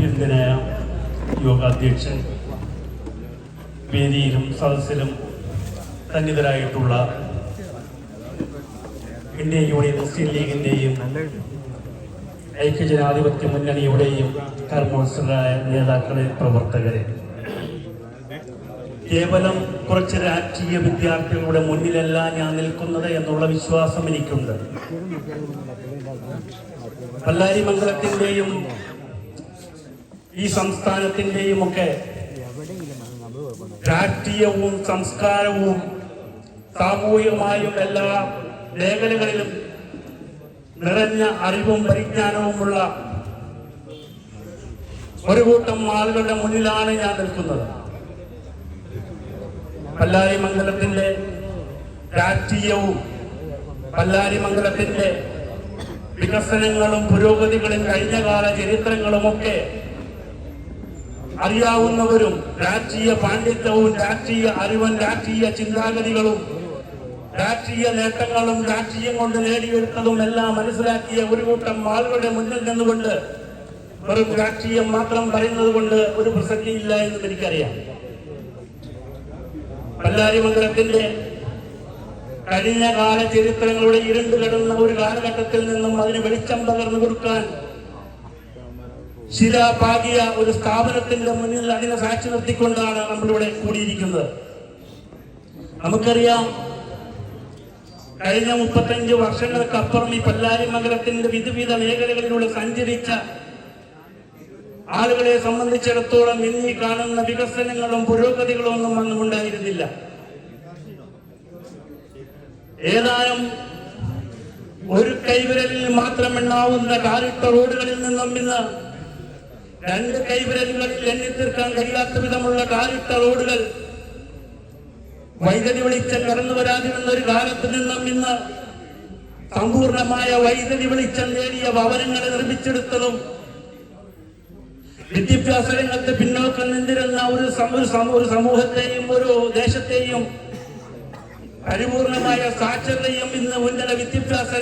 അഭിനന്ദനായ യോഗാധ്യക്ഷൻ വേദിയിലും സദസ്സിലും സന്നിധരായിട്ടുള്ള Indian union മുസ്ലിം ലീഗിന്റെയും ഐക്യജനാധിപത്യ മുന്നണിയുടെയും കർമ്മോത്സവരായ നേതാക്കളെ പ്രവർത്തകരെ. കേവലം കുറച്ച് രാഷ്ട്രീയ വിദ്യാർത്ഥികളുടെ മുന്നിലല്ല ഞാൻ നിൽക്കുന്നത് എന്നുള്ള വിശ്വാസം എനിക്കുണ്ട്. പല്ലാരി മംഗലത്തിന്റെയും ഈ സംസ്ഥാനത്തിന്റെയും ഒക്കെ രാഷ്ട്രീയവും സംസ്കാരവും സാമൂഹികമായും എല്ലാ മേഖലകളിലും നിറഞ്ഞ അറിവും പരിജ്ഞാനവുമുള്ള ഒരു കൂട്ടം ആളുകളുടെ മുന്നിലാണ് ഞാൻ നിൽക്കുന്നത്. പല്ലാരി മംഗലത്തിന്റെ രാഷ്ട്രീയവും പല്ലാരി മംഗലത്തിന്റെ വികസനങ്ങളും പുരോഗതികളും കഴിഞ്ഞകാല ചരിത്രങ്ങളുമൊക്കെ അറിയാവുന്നവരും രാഷ്ട്രീയ പാണ്ഡിത്യവും രാഷ്ട്രീയ അറിവും രാഷ്ട്രീയ ചിന്താഗതികളും രാഷ്ട്രീയ നേട്ടങ്ങളും രാഷ്ട്രീയം കൊണ്ട് നേടിയെടുത്തതും എല്ലാം മനസ്സിലാക്കിയ ഒരു കൂട്ടം ആളുകളുടെ മുന്നിൽ നിന്നുകൊണ്ട് വെറും രാഷ്ട്രീയം മാത്രം പറയുന്നത് കൊണ്ട് ഒരു പ്രസക്തിയില്ല എന്നും എനിക്കറിയാം. പല്ലാരി മന്ദിരത്തിന്റെ കഴിഞ്ഞ കാല ചരിത്രങ്ങളുടെ ഇരുണ്ട് കിടന്ന ഒരു കാലഘട്ടത്തിൽ നിന്നും അതിന് വെളിച്ചം പകർന്നു കൊടുക്കാൻ ശില പാകിയ ഒരു സ്ഥാപനത്തിന്റെ മുന്നിൽ അതിനെ സാക്ഷി നിർത്തിക്കൊണ്ടാണ് നമ്മളിവിടെ കൂടിയിരിക്കുന്നത്. നമുക്കറിയാം കഴിഞ്ഞ മുപ്പത്തഞ്ച് വർഷങ്ങൾക്കപ്പുറം ഈ പല്ലാരി മംഗലത്തിന്റെ വിധവിധ മേഖലകളിലൂടെ സഞ്ചരിച്ച ആളുകളെ സംബന്ധിച്ചിടത്തോളം ഇന്നീ കാണുന്ന വികസനങ്ങളും പുരോഗതികളും ഒന്നും അന്നും ഉണ്ടായിരുന്നില്ല. ഏതാനും ഒരു കൈവിരലിൽ മാത്രം എണ്ണാവുന്ന കാലിട്ട റോഡുകളിൽ നിന്നും ഇന്ന് രണ്ട് കൈവിരലുകളിൽ എണ്ണിത്തീർക്കാൻ കഴിയാത്ത വിധമുള്ള കാലിട്ട റോഡുകൾ. വൈദ്യുതി വെളിച്ചം കടന്നു വരാതിരുന്ന ഒരു കാലത്ത് നിന്നും ഇന്ന് സമ്പൂർണമായ വൈദ്യുതി വെളിച്ചം നേടിയ ഭവനങ്ങൾ നിർമ്മിച്ചെടുത്തതും വിദ്യാഭ്യാസ രംഗത്ത് പിന്നോക്കം നിന്നിരുന്ന ഒരു ഒരു സമൂഹത്തെയും ഒരു ദേശത്തെയും പരിപൂർണമായ സാക്ഷരതയും ഇന്ന് ഉന്നത വിദ്യാഭ്യാസ